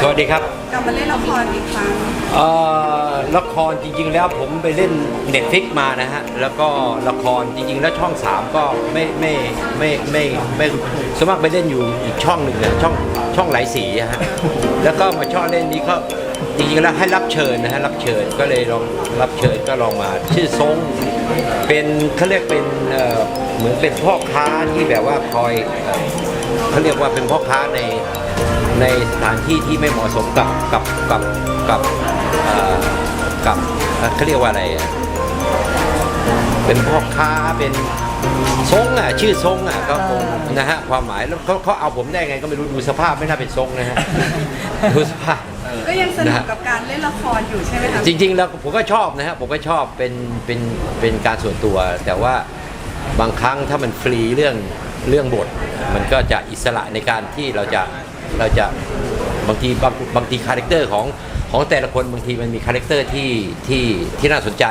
สวัสดีครับกลับมาเล่นละครอีกครั้งเอ่อละครจริง ๆ แล้วผมไปเล่นเน็ตฟิกมานะฮะ แล้วก็ละครจริง ๆ แล้วช่อง3ก็ไม่ไม่ไม่ไม่ไม่สวนมากไปเล่นอยู่อีกช่องหนึ่งเนี่ยช่องช่องหลายสีอะฮะ แล้วก็มาช่องเล่นนี้ก็จริงๆแล้วให้รับเชิญนะฮะรับเชิญก็เลยลองรับเชิญก็ลองมา ชื่อทรงเป็นเขาเรียกเป็นเอ่อเหมือนเป็นพ่อค้าที่แบบว่าคอยเอ่อเขาเรียกว่าเป็นพ่อค้าใน ในสถานที่ที่ไม่เหมาะสมกับกับกับกับเอ่อกับเอ่อเขาเรียกว่าอะไรอะเป็นพ่อค้าเป็นทรงอะชื่อทรงอะก็คงนะฮะความหมายแล้วเขาเขาเอาผมได้ไงก็ไม่รู้ดูสภาพไม่น่าเป็นทรงนะฮะดูสภาพก็ยังสนุนะกฮะกับการเล่นละครอยู่ใช่ไหมคะจริง ๆ แล้วผมก็ชอบนะฮะผมก็ชอบเป็นเป็นเป็นการส่วนตัว แต่ว่าบางครั้งถ้ามันฟรีเรื่องเรื่องบท มันก็จะอิสระในการที่เราจะ เราจะบางทีบางบางทีคาแรคเตอร์ของของแต่ละคนบางทีมันมีคาแรคเตอร์ที่ที่ที่น่าสนใจ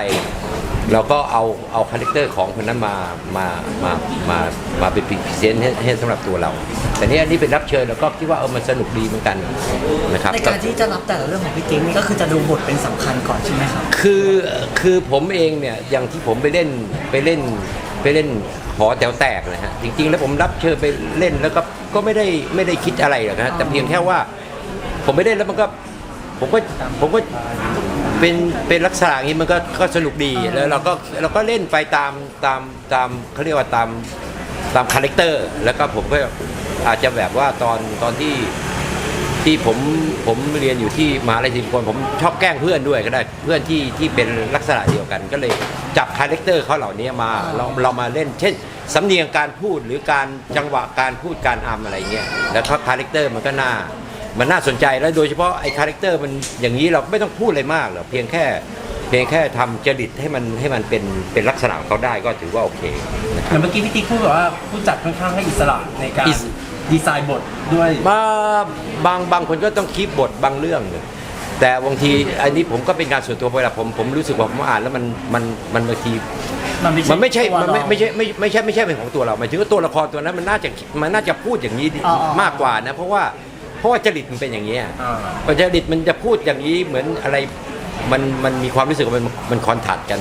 เราก็เอาเอาคาแรคเตอร์ของคนนั้นมามามามามาเป็นพรีเซนต์ให้ให้สำหรับตัวเรา แต่นี่อันนี้เป็นรับเชิญแล้วก็คิดว่าเออมันสนุกดีเหมือนกันนะครับในการที่จะรับแต่ละเรื่องของพี่ติ๊กนี่ก็คือจะดูบทเป็นสำคัญก่อนใช่ไหมครับคือคือผมเองเนี่ยอย่างที่ผมไปเล่นไปเล่นไปเล่นหอแถวแตกนะฮะจริงๆ แล้วผมรับเชิญไปเล่นแล้วก็ ก็ไม่ได้ไม่ได้คิดอะไรหรอกนะแต่เพียงแค่ว่า ผมไปเล่นแล้วมันก็ผมก็ผมก็เป็นเป็นลักษณะอย่างนี้มันก็ก็สนุกดีแล้วเราก็เราก็เล่นไปตามตามตามเขาเรียกว่าตามตามคาแรคเตอร์แล้วก็ผมก็อาจจะแบบว่าตอนตอนที่ที่ผมผมเรียนอยู่ที่มหาลัยศิลปากรผมชอบแกล้งเพื่อนด้วยก็ได้เพื่อนที่ที่เป็นลักษณะเดียวกันก็เลยจับคาแรคเตอร์เขาเหล่านี้มาเราเรามาเล่นเช่น สำเนียงการพูดหรือการจังหวะการพูดการอำอะไรเงี้ยแล้วก็คาแรคเตอร์มันก็น่ามันน่าสนใจแล้วโดยเฉพาะไอ้คาแรคเตอร์มันอย่างนี้เราไม่ต้องพูดอะไรมากหรอกเพียงแค่ เพียงแค่ทำจริตให้มันให้มันเป็นเป็นลักษณะของเขาได้ก็ถือว่าโอเคนะคเหรับมือนเมื่อกี้พี่ติ๊กพูดแบบว่าผู้จัดค่อนข้างให้อิสระในการอิส ดีไซน์บทด้วยมาบางบางคนก็ต้องคีบบทบางเรื่องแต่บางทีอันนี้ผมก็เป็นการส่วนตัวเวลาผมผมรู้สึกว่าผมอ่านแล้วมันมันมันบางที มันไม่ใช่ตัวมันไม่เราไม่ใช่ไม่ไม่ใช่ไม่ใช่เป็นของตัวเราหมายถึงว่าตัวละครตัวนั้นมันน่าจะมันน่าจะพูดอย่างนี้อ๋ออ๋อ มากกว่านะ เพราะว่าเพราะว่าจริตมันเป็นอย่างนี้ยอ่าพอจริตมันจะพูดอย่างนี้เหมือนอะไรมันมันมีความรู้สึกว่ามันมันคอนทัดกัน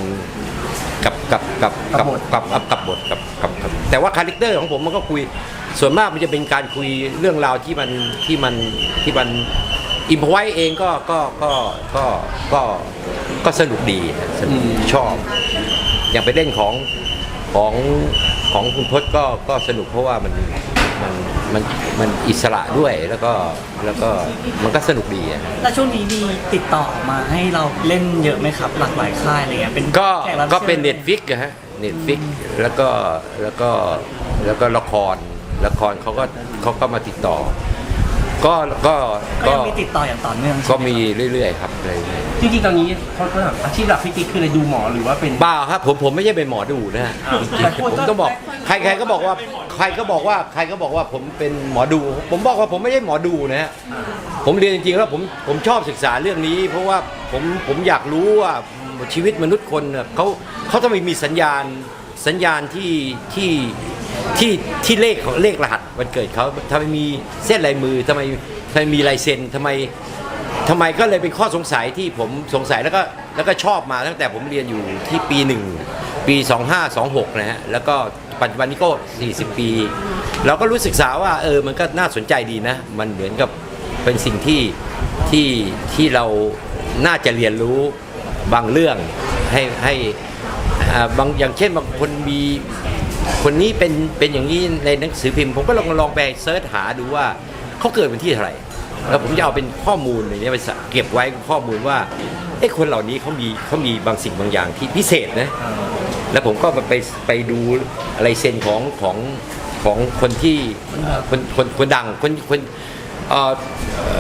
กับกับกับกับกับกับกับบทกับกับกับแต่ว่าคาแรคเตอร์ของผมมันก็คุยส่วนมากมันจะเป็นการคุยเรื่องราวที่มันที่มันที่มันอิมพอไว้เองก็ก็ก็ก็ก็ก็สนุกดีสนุกชอบ อย่างไปเล่นของของของคุณพจน์ก็ก็สนุกเพราะว่ามันมันมันมันอิสระด้วยแล้วก็แล้วก็มันก็สนุกดีอะแล้วช่วงนี้มีติดต่อมาให้เราเล่นเยอะไหมครับ หลากหลายค่ายอะไรเงี้ยเป็นก็แขรับก็เป็นชิญเน็ตฟิกฮะเน็ตฟิกแล้วก็แล้วก็แล้วก็ละครละครเขาก็เขาก็มาติดต่อ ก็ก็ก็ก็ยังมีติดต่ออย่างต่อเนื่องใช่ก็ไหมีเรื่อยๆครับเรื่อยจริงๆตอนนี้เขาเขาถามอาชีพหลักพี่ติ๊กคืออะไรดูหมอหรือว่าเป็นๆบ้าครับผมผมไม่ใช่เป็นหมอดูนะฮะอ่าจริงๆผมต้องบอกใครใครก็บอกว่าใครก็บอกว่าใครก็บอกว่าผมเป็นหมอดู ผมบอกว่าผมไม่ใช่หมอดูนะฮะผมเรียนจริงๆแล้วผมผมชอบศึกษาเรื่องนี้ เพราะว่าผมผมอยากรู้ว่าชีวิตมนุษย์คนน่ะเขาเขาทำไมมีสัญญาณสัญญาณที่ที่ ที่ที่เลขของเลขรหัสวันเกิดเขาทำไมมีเส้นลายมือทำไมทำไมมีลายเซ็นทำไมทำไมก็เลยเป็นข้อสงสัยที่ผมสงสัยแล้วก็แล้วก็ชอบมาตั้งแต่ผมเรียนอยู่ที่ปีหนึ่งปี 2526 นะฮะแล้วก็ปัจจุบันนี้ก็ 40 ปี เราก็รู้ศึกษาว่าเออมันก็น่าสนใจดีนะ มันเหมือนกับเป็นสิ่งที่ที่ที่เราน่าจะเรียนรู้บางเรื่องให้ให้อ่าบางอย่างเช่นบางคนมี คนนี้เป็นเป็นอย่างนี้ในหนังสือพิมพ์ ผมก็ลองลองไปเซิร์ชหาดูว่าเขาเกิดวันที่เท่าไหร่แล้วผมจะเอาเป็นข้อมูลอะไรเนี้ยไปเก็บไว้ข้อมูลว่าไอ้คนเหล่านี้เขามีเขามีบางสิ่งบางอย่างที่พิเศษนะแล้วผมก็ไปไปดูอะไรเซนของของของคนที่คนคนคนดังคนคน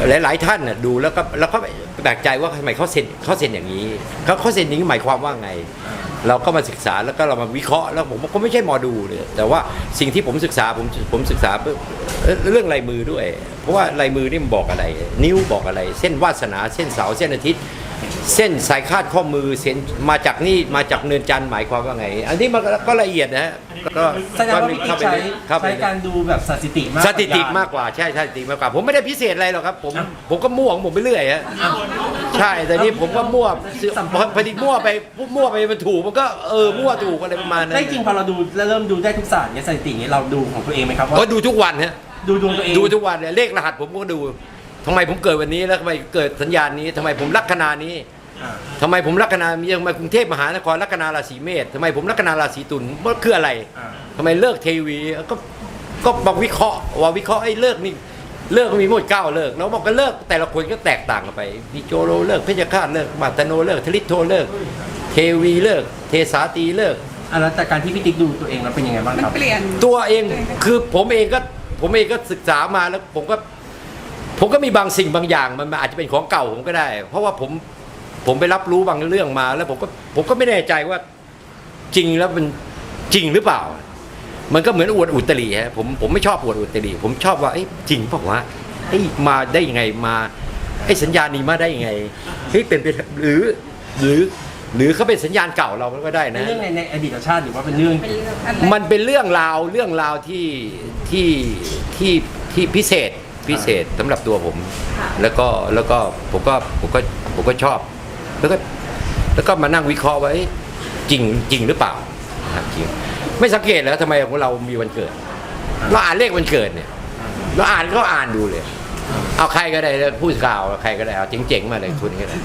หลายหลายๆท่านดูแล้วก็แล้วก็แปลกใจว่าทำไมเขาเซ็นเขาเซ็นอย่างนี้เขาเขาเซ็นอย่างนี้หมายความว่าไง เราก็มาศึกษาแล้วก็เรามาวิเคราะห์แล้วผมก็ไม่ใช่หมอดูเลยแต่ว่าสิ่งที่ผมศึกษาผมผมศึกษาเรื่องลายมือด้วย เพราะว่าลายมือนี่มันบอกอะไร นิ้วบอกอะไร เส้นวาสนาเส้นเสาเส้นอาทิตย์ เส้นสายคาดข้อมือเส้นมาจากนี่มาจากเนินจันทร์หมายความว่าไง อันนี้มันก็ก็ละเอียดนะฮะก็แสดงว่าพี่ติ๊เข้ากไปใช้เข้าไปใช้การดูแบบสถิติมากสถิติมากกว่าใช่สถิติมากกว่า ผมไม่ได้พิเศษอะไรหรอกครับ ผมผมก็มั่วของผมไปเรื่อยฮะใช่แต่นี่ผมก็มั่วพอพอดีมั่วไปมั่วไปมันถูกมันก็เออมั่วถูกอะไรประมาณนั้นได้จริงพอเราดูแล้วเริ่มดูได้ทุกศาสตร์เนี่ยสถิติเนี่ยเราดูของตัวเองไหมครับว่าก็ดูทุกวันฮะดูดวงตัวเองดูทุกวันเนี่ยเลขรหัสผมก็ดูทำไมผมเกิดวันนี้แล้วทำไมเกิดสัญญาณนี้ทำไมผมลัคนานี้อ่าทำไมผมลัคนามีทำไมกรุงเทพมหานครลัคนาราศีเมษทำไมผมลัคนาราศีตุลมันคืออะไรอ่าทำไมเลิกเทวีก็ก็บอกวิเคราะห์ว่าวิเคราะห์ไอ้เลิกนี่เลิกมีหมดเก้าเลิกแล้วบอกก็เลิกแต่ละคนก็แตกต่างกันไปมีโจโรเลิกเพชฌฆาตเลิกมาตโนเลิกทลิตโทเลิก เทวีเลิก เทสาตีเลิกอะแล้วจากการที่พี่ติ๊กดูตัวเองแล้วเป็นยังไงบ้างมันครับเปลี่ยนตัวเองคือผมเองก็ผมเองก็ศึกษามาแล้วผมก็ ผมก็มีบางสิ่งบางอย่างมันอาจจะเป็นของเก่าผมก็ได้ เพราะว่าผมผมไปรับรู้บางเรื่องมา แล้วผมก็ผมก็ไม่แน่ใจว่าจริงแล้วมันจริงหรือเปล่า มันก็เหมือนอวดอุตรีฮะผมผมไม่ชอบอวดอุตรีผมชอบว่าเอ้ยจริงเปล่าวะเอ้ยมาได้ยังไงมาไอ้สัญญาณนี้มาได้ยังไงเฮ้ยเป็นไปหรือหรือหรือเขาเป็นสัญญาณเก่าเราก็ได้เป็นนะเรื่องในในอดีตชาติหรือว่าเป็นเรื่อง มันเป็นเรื่องราวเรื่องราวที่ที่ที่ที่พิเศษ พิเศษสำหรับตัวผม แล้วก็แล้วก็ผมก็ผมก็ผมก็ชอบ แล้วก็แล้วก็มานั่งวิเคราะห์ว่าเอ๊ะจริงจริงหรือเปล่านะครับจริงไม่สังเกตแล้วทำไมของเรามีวันเกิดเราอ่านเลขวันเกิดเนี่ยเราอ่านก็อ่านดูเลย เอาใครก็ได้เลยผู้สื่อข่าวใครก็ได้เอาเจ๋งๆมาเลยคุณก็ได้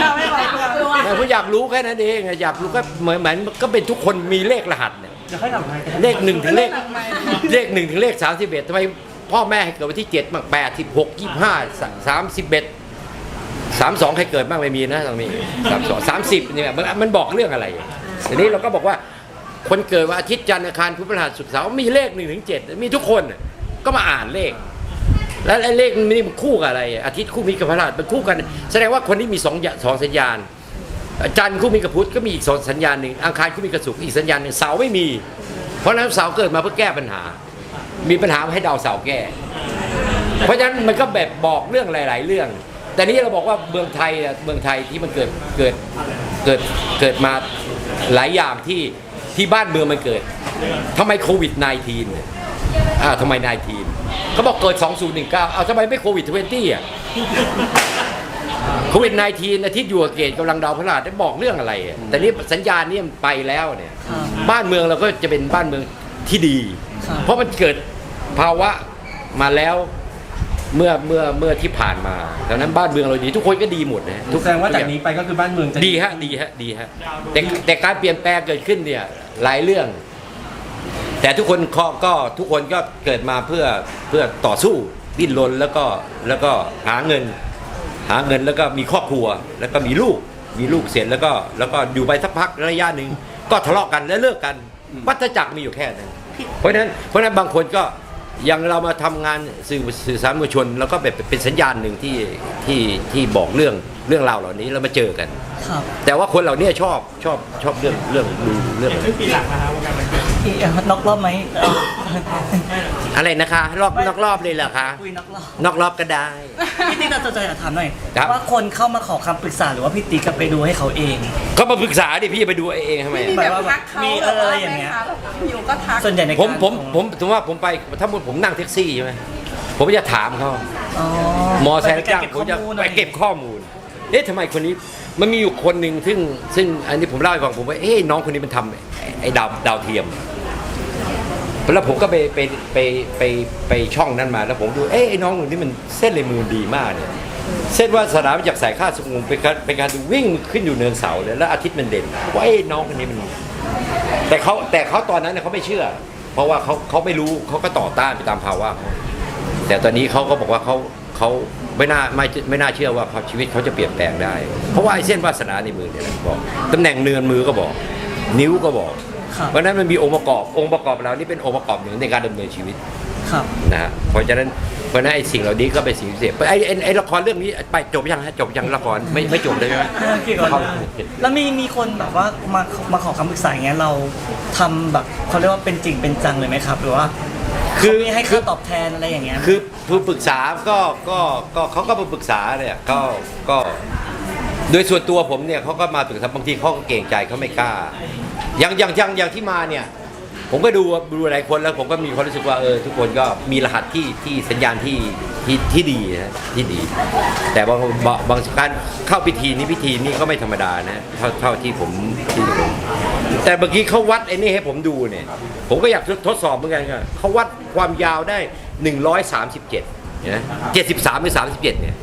เราไม่บอกตัวแต่ผมอยากรู้แค่นั้นเองอยากรู้ก็เหมือนเหมือนก็เป็นทุกคนมีเลขรหัสเนี่ยเดี๋ยวค่อยทำให้กันเลขหนึ่งถึงเลขเลขหนึ่งถึงเลขสามสิบเอ็ดทำไม พ่อแม่ให้เกิดวันที่เจ็ดบ้างแปดสิบหกยี่ห้าสามสิบเอ็ดสามสองใครเกิดบ้างไม่มีนะตรงนี้สามสองสามสิบเนี่ยมันมันบอกเรื่องอะไรทีนี้เราก็บอกว่าคนเกิดวันอาทิตย์จันทร์อังคารพุธพฤหัสศุกร์เสาร์มีเลขหนึ่งถึงเจ็ดมีทุกคนก็มาอ่านเลข แล้วไอ้เลขมันคู่กับอะไร อาทิตย์คู่มิตรกับพฤหัสมันคู่กัน แสดงว่าคนที่มีสองสองสัญญาณจันทร์คู่มีกับพุธก็มีอีกสองสัญญาณหนึ่งอังคารคู่มีกับศุกร์อีกสัญญาณหนึ่งเสาร์ไม่มี เพราะฉะนั้นเสาร์เกิดมาเพื่อแก้ปัญหา มีปัญหาให้ดาวเสาร์แก้ เพราะฉะนั้นมันก็แบบบอกเรื่องหลาย ๆ เรื่อง แต่นี่เราบอกว่าเมืองไทยอะเมืองไทยที่มันเกิดเกิดเกิดเกิดมาหลายอย่างที่ที่บ้านเมืองมันเกิดทำไมโควิด -19 เนี่ยอ่าทำไม -19 เขาบอกเกิด 2019 เอาทำไมไม่โควิด 20อะโควิด -19 อาทิตย์อยู่กับเกตกำลังดาวพฤหัสได้บอกเรื่องอะไรอะแต่นี่สัญญาณนี่มันไปแล้วเนี่ยครับบ้านเมืองเราก็จะเป็นบ้านเมืองที่ดีครับ เพราะมันเกิดภาวะมาแล้วเมื่อเมื่อเมื่อที่ผ่านมาดังนั้นบ้านเมืองเราดี ทุกคนก็ดีหมดนะทุกแสดงว่าจากนี้ไปก็คือบ้านเมืองจะดีฮะดีฮะดีฮะแต่แต่การเปลี่ยนแปลงเกิดขึ้นเนี่ยหลายเรื่อง แต่ทุกคนก็ก็ทุกคนก็เกิดมาเพื่อเพื่อต่อสู้ดิ้นรนแล้วก็แล้วก็หาเงิน หาเงินแล้วก็มีครอบครัว แล้วก็มีลูกมีลูกเสร็จแล้วก็แล้วก็อยู่ไปสักพักระยะหนึ่งก็ทะเลาะกันแล้วเลิกกันวัฏจักรมีอยู่แค่นั้น เพราะฉะนั้นเพราะฉะนั้นบางคนก็อย่างเรามาทำงานสื่อสื่อสารมวลชน แล้วก็แบบเป็นสัญญาณหนึ่งที่ที่ที่บอกเรื่องเรื่องราวเหล่านี้แล้วมาเจอกันครับแต่ว่าคนเหล่านี้ชอบชอบชอบเรื่องเรื่องดูเรื่องอีกน อกรอบไหมอะไรนะคะรอบนอกรอบเลยเหรอคะคุยนอกรอบนอกรอบก็ได้ พี่ติ๊กเราจะอยากถามหน่อยครับ ว่าคนเข้ามาขอคำปรึกษาหรือว่าพี่ติ๊กก็ไปดูให้เขาเองเขามาปรึกษาดิพี่จะไปดูเองทำไมมีหมายแบบว่าทักเขามีแบบเออว่าอย่างเงี้ยแม่ค้าแบบอยู่ก็ทักส่วนใหญ่ในผมการผมผมถือว่าผมไปถ้าผมนั่งแท็กซี่ใช่ไหมผมจะถามเขา อ๋อมอไซค์รับจ้างไปผมจะข้อลไปเก็บข้อมูล เอ๊ะทำไมคนนี้ มันมีอยู่คนหนึ่งซึ่งซึ่งอันนี้ผมเล่าให้ฟังผมว่า เอ๊ะน้องคนนี้มันทำไอ้ไอ้ดาวดาวเทียม แล้วผมก็ไปไปไปไปไปช่องนั้นมา แล้วผมดูเอ๊ะไอ้น้องคนนี้มันเส้นเลยมือดีมากเนี่ยเส้นวาสนามาจากสายค่าสุงเป็นการเป็นการดูวิ่งขึ้นอยู่เนินเสาเลยแล้วอาทิตย์มันเด่นว่าเอ้น้องคนนี้มัน แต่เขาแต่เขาตอนนั้นเนยเขาไม่เชื่อ เพราะว่าเขาเขาไม่รู้เขาก็ต่อต้านไปตามภาวะแต่ตอนนี้เขาก็บอกว่าเขาเขาไม่น่าไม่ไม่น่าเชื่อว่าชีวิตเขาจะเปลี่ยนแปลงได้ เพราะว่าไอ้เส้นวาสนาในมือเนี่ยบอกตำแหน่งเนือนมือก็บอก นิ้วก็บอก ครับเพราะฉะนั้นมันมีองค์ประกอบองค์ประกอบเรานี่เป็นองค์ประกอบหนึ่งในการดำเนินชีวิตครับนะฮะเพราะฉะนั้นเพราะฉะนั้นไอ้สิ่งเหล่านี้ก็เป็นสิ่งพิเศษไอ้ไอ้ไอ้ละครเรื่องนี้ไปจบยังฮะจบยังละครไม่ไม่จบเลยใช่ไหมเกี่ยวกับครับแล้วมีมีคนแบบว่ามามาขอคำปรึกษาอย่างเงี้ยเราทำแบบเขาเรียกว่าเป็นจริงเป็นจังเลยไหมครับ หรือว่าคือ เขามีให้ค่าตอบแทนอะไรอย่างเงี้ย คือผู้ปรึกษาก็ก็ก็เขาก็มาปรึกษาเนี่ยก็ก็ โดยส่วนตัวผมเนี่ยเขาก็มาปรึกษาบางทีเขาก็เก่งใจเขาไม่กล้า อย่างอย่างอย่างอย่างที่มาเนี่ย ผมก็ดูดูหลายคนแล้วผมก็มีความรู้สึกว่าเออทุกคนก็มีรหัสที่ที่สัญญาณที่ที่ที่ดีนะที่ดี แต่บางบางบางการเข้าพิธีนี้พิธีนี้ก็ไม่ธรรมดานะเท่าเท่าที่ผมที่ผมแต่เมื่อกี้เขาวัดไอ้นี่ให้ผมดูเนี่ย ผมก็อยากทดสอบเหมือนกันครับเขาวัดความยาวได้ 137นะ73หรือ37เนี่ย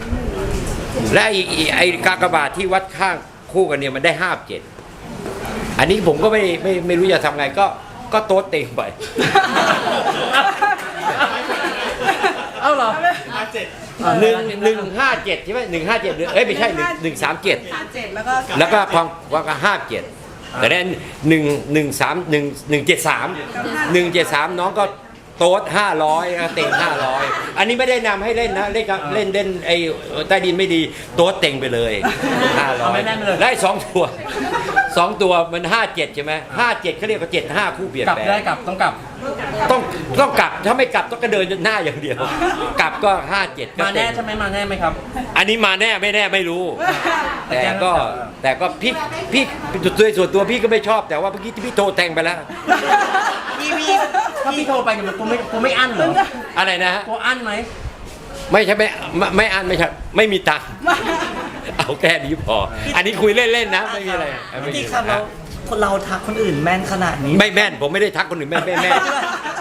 และไอ้ไอ้กากบาทที่วัดข้างคู่กันเนี่ยมันได้ห้าเจ็ด อันนี้ผมก็ไม่ไม่ไม่รู้จะทำไงก็ก็โต๊ะเต็งไป เอ้าเหรอหนึ่งหนึ่งห้าเจ็ดใช่ไหมหนึ่งห้าเจ็ดเอ้ยไม่ใช่หนึ่งหนึ่งสามเจ็ดสามเจ็ดแล้วก็แล้วก็ความความก็ห้าเจ็ดแต่นั้นหนึ่งหนึ่งสามหนึ่งหนึ่งเจ็ดสามหนึ่งเจ็ดสามน้องก็โต๊ดห้าร้อยเต็งห้าร้อยอันนี้ไม่ได้นำให้เล่นนะเล่นกับเล่นเล่นไอ้ใต้ดินไม่ดีโต๊ดเต็งไปเลยห้าร้อยได้สองตัว สองตัวมันห้าเจ็ดใช่ไหมห้าเจ็ดเขาเรียกว่าเจ็ดห้าคู่เบียดกลับแปได้ดกลับต้องกลับ ต้องต้องกลับถ้าไม่กลับต้องกระเดินจนหน้าอย่างเดียว กลับก็ห้าเจ็ดมาแน่ใช่ไหมมาแน่ไหมครับ อันนี้มาแน่ไม่แน่ไม่รู้ แต่แต่แจ้งก็ไว้ก่อนแต่ก็พี่พี่โดยส่วนตัวพี่ก็ไม่ชอบแต่ว่าเมื่อกี้ที่พี่โทรแทงไปแล้ว พี่พี่ถ้าพี่โทรไปเนี่ยมันกูไม่กูไม่อั้นเหรออะไรนะฮะ กูอั้นไหมไม่ใช่ไม่ไม่ไม่อันไม่ใช่ไม่มีตังค์ เอาแค่นี้พอ อันนี้คุยเล่นๆนะ ไม่มีอะไรไม่มีพี่อะไรครับเราคนเราทักคนอื่นแม่นขนาดนี้ ไม่แม่นผมไม่ได้ทักคนอื่นแม่นแม่นแม่น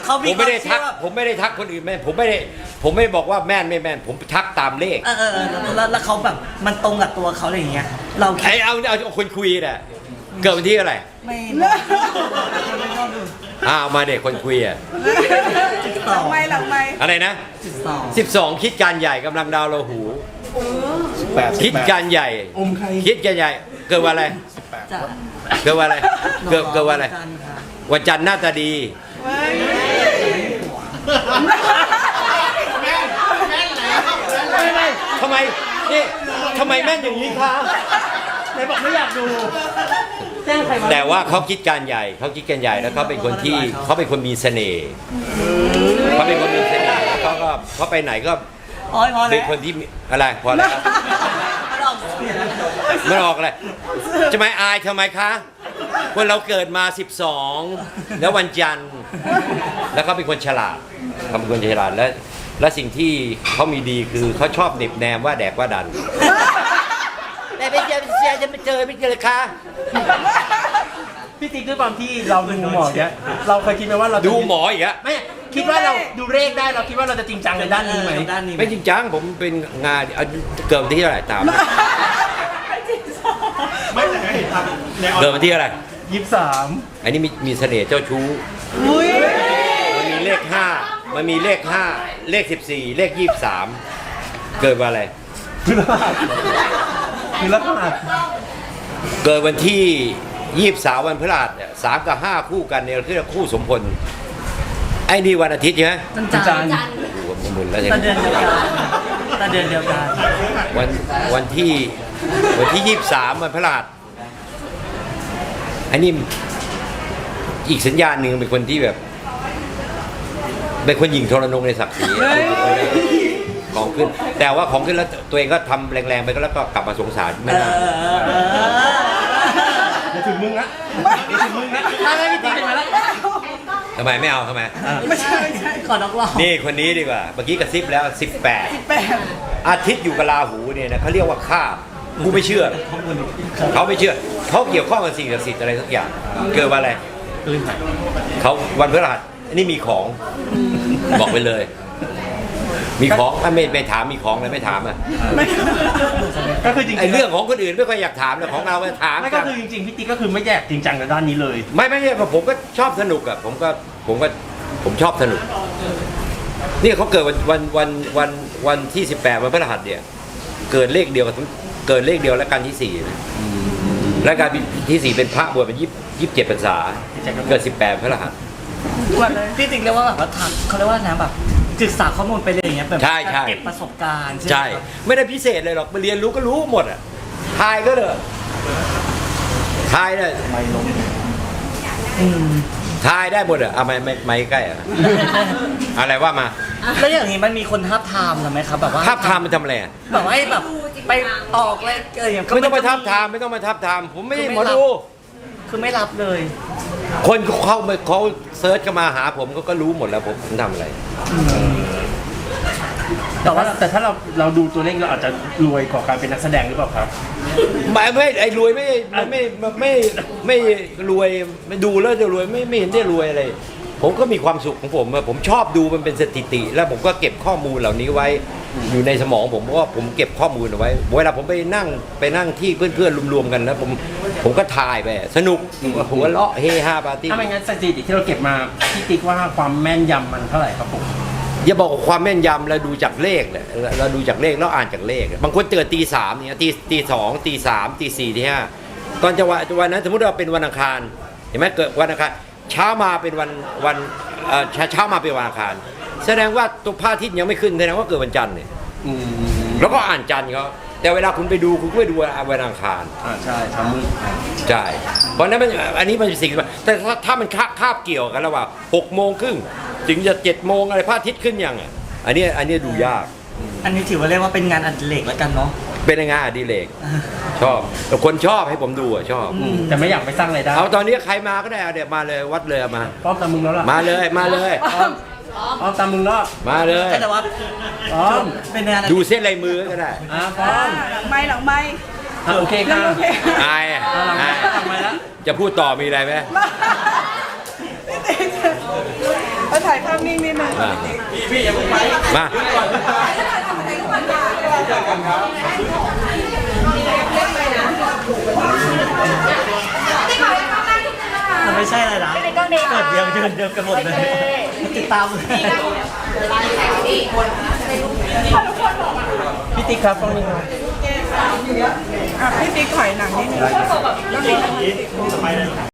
เขาผมคไม่วามได้ทักเชื่อ ผมไม่ได้ทักคนอื่นแม่นผมไม่ได้ ผมไม่บอกว่าแม่นไม่แม่น ผมทักตามเลข เออเออเออแล้วแล้วเขาแบบมันตรงกับตัวเขาอะไรอย่างเงี้ย เราคิไอ้ดเอาเอาเอาคนคุยน่ะเกิดวันที่อะไรไม่บอกไม่ชอบดูอ้าวมาเด็กคนคุยอะหลังไม่หลังไม่อะไรนะสิบสอง 12 คิดการใหญ่กำลังดาวราหู คิดการใหญ่ อมใครคิดการใหญ่ เกิดวันอะไรจะเกิดวันอะไร เกิดเกิดวันอะไร จันทค่ะวันจันทร์หน้าตาดีเฮ้ยทำไมนี่ทำไมแม่นอย่างนี้คะไหนบอกไม่อยากดูแจ้งใครมาแต่ว่าเขาคิดการใหญ่เขาคิดการใหญ่แล้วเขาเป็นคนที่เขาเป็นคนมีเสน่ห์เขาเป็นคนมีเสน่ห์แล้วเขาก็เขาไปไหนก็ โอ้ยพอเป็แล้นวคนที่มีอะไรพอแล้วไม่ออกเสียงไม่ออกอะไรจะไม่อายทำไมคะคนเราเกิดมา 12 แล้ววันจันทร์ แล้วเขาเป็นคนฉลาดเขาเป็นคนฉลาดและและสิ่งที่เขามีดีคือเขาชอบเหน็บแนมว่าแดกว่าดันแต่ไปเจอเจอจะไม่เจอไม่เจอค่ะ พี่ติ๊กด้วยความที่เราดูหมอเนี่ยเราเคยคิดไหมว่าเราจะดูหมออีกอะไม่ คิดว่าเราดูเลขได้เราคิดว่าเราจะจริงจังในด้านนี้ไหมเออด้านนี้ไหมไม่จริงจังผมเป็นงานเอาเกิดวันที่เท่าไหร่ตามไม่แต่ให้เห็นทำในออนเกิดวันที่อะไรยี่สิบสามอันนี้มีมีเสน่ห์เจ้าชู้อุ้ยมันมีเลขห้ามันมีเลขห้าเลขสิบสี่เลขยี่สิบสามเกิดวันอะไรคือรหัสคือรหัสเกิดวันที่ยี่สิบสามวันพฤหัสเนี่ยสามกับห้าคู่กันเนี่ยคือคู่สมพลไอ้นี่วันอาทิตย์ใช่ไหมจันจัจันนโอ้โหมันมึนแล้วตาเนี่ยเดือนเดียวกันตาเดือนเดียวกันวันวันที่วันที่ยี่สิบสามวันพฤหัสอันนี้อีกสัญญาณหนึ่งเป็นคนที่แบบ เป็นคนหญิงทรนงในศักดิ์ศรีของขึ้น แต่ว่าของขึ้นแล้วตัวเองก็ทำแรงๆไปก็แล้วก็กลับมาสงสารเอไม่อน่าเออเออเดี๋ยวถึงมึงละเดี๋ยวถึงมึงละถ้าไม่พี่ติ๊กเป็นมาแล้ว ทำไมไม่เอาทำไม ไม่ใช่ไม่ใช่ขอนักร้องนี่คนนี้ดีกว่า เมื่อกี้กระซิบแล้ว 18 แปดอาทิตย์อยู่กับราหูเนี่ยนะเขาเรียกว่าข้าบกูไม่เชื่อหรอกเขาไม่เชื่อ เขาเกี่ยวข้องกับสิ่งศักดิ์สิทธิ์อะไรสักอย่าง เกิดวันอะไรเขาวันพฤหัสอันนี้มีของ บอกไปเลย มีของอะไม่ไม่ถามมีของเลยไม่ถามอะก็คือจริงๆไอเรื่องของคนอื่นไม่ค่อยอยากถามแต่ของเราไปถามไม่ก็คือจริงๆพี่ติ๊กก็คือไม่แยกจริงจังในด้านนี้เลย ไม่ไม่ใช่ผมก็ชอบสนุกอะผมก็ผมก็ผมชอบสนุก นี่เขาเกิดวันวันวันวันวันที่18วันพฤหัสเนี่ย เกิดเลขเดียวกับเกิดเลขเดียวและกันที่สี่นะและการที่สี่เป็นพระบวชเป็นยี่ยี่สิบเจ็ดพรรษาเกิด18พฤหัสวันเลยที่จริงเรียกว่าแบบว่าทำเขาเรียกว่านะแบบ ศึกษาข้อมูลไปเลยอย่างเงี้ยแบบใช่ใช่ เก็บประสบการณ์ใช่ไหมใช่ครับไม่ได้พิเศษเลยหรอกมาเรียนรู้ก็รู้หมดอะทายก็เลยทายได้อืมทายได้หมดอะเอาไม่ไม่ไม่ใกล้อะอะไรว่ามาแล้วอย่างนี้มันมีคนท้าบทามหรือไหมครับแบบว่า ทับทามมันทำอะไรอะแบบว่าให้แบบไปออกเลยเอออย่างไม่ต้องไปทับทามไม่ต้องมาทับทาม ผมไม่ใช่หมอดู คือไม่รับเลย คนเขามาเขาเซิร์ชเข้ามาหาผมเขาก็รู้หมดแล้วผมผมทำอะไร แต่ว่าแต่ถ้าเราเราดูตัวเลขเราอาจจะรวยกว่าการเป็นนักแสดงหรือเปล่าครับ ไม่ไม่ไอ้รวยไม่ไม่ไม่ไม่ไม่รวยไม่ดูแล้วจะรวยไม่ไม่เห็นได้รวยอะไร ผมก็มีความสุขของผมอะผมชอบดูมันเป็นสถิติ แล้วผมก็เก็บข้อมูลเหล่านี้ไว้อยู่ในสมองผมเพราะว่าผมเก็บข้อมูลเอาไว้ เวลาผมไปนั่งไปนั่งที่เพื่อนๆรวมๆกันแล้วผมผมก็ถ่ายไปสนุกหัวเราะเฮฮาปาร์ตี้ถ้าไม่งั้นสถิติที่เราเก็บมาพี่ติ๊กว่าความแม่นยำมันเท่าไหร่ครับผมอย่าบอกว่าความแม่นยำเราดูจากเลขเนี่ยเราเราดูจากเลขแล้วอ่านจากเลข บางคนเตือนตีสามเนี่ยตีตีสองตีสามตีสี่ตีห้าตอนจังหวะวันนั้นสมมติว่าเป็นวันอังคารเห็นไหมเกิดวันอังคาร เช้ามาเป็นวันวันเอ่อเช้าเช้ามาเป็นวันอังคาร แสดงว่าตัวพระอาทิตย์ยังไม่ขึ้นแสดงว่าเกิดวันจันทร์เนี่ยแล้วก็อ่านจันทร์เขาแต่เวลาคุณไปดูคุณก็ไปดูวันอังคารอ่าใช่ชามืดใช่เพราะฉะนั้นมันอันนี้มันเป็นสิ่งที่แต่ถ้าถ้ามันคาคาบเกี่ยวกันระหว่างหกโมงครึ่งถึงจะเจ็ดโมงอะไรพระอาทิตย์ขึ้นยังอะอันนี้อันนี้ดูยาก อันนี้ถือว่าเรียกว่าเป็นงานอดิเรกแล้วกันเนาะ เป็นยังไงอดิเรกชอบแต่คนชอบให้ผมดูอะชอบ แต่ไม่อยากไปสร้างรายได้เอาตอนนี้ใครมาก็ได้เอาเดี๋ยวมาเลยวัดเลยเอามา พร้อมตามมึงแล้วล่ะมาเลยมาเลย พร้อมพร้อมตามมึงแล้วมาเลย แต่ว่าพร้อมเป็นงานอดูดิเรกเส้นลายมือก็ได้อ่าพร้อมหลังไม้หลังไม้อะโอเคค่ะโอเคอายอะอ่าหลังอายหลังมาแล้วจะพูดต่อมีอะไรไหมมาถ่ายภาพนิ่งนิดนึงอะมา มันไม่ใช่อะไรนะเกิดเดียวเดินเดียวกันหมดเลยติดตามเลยพี่ติ๊กครับตรงนี้ครับอะพี่ติ๊กถอยหนังนิดนึง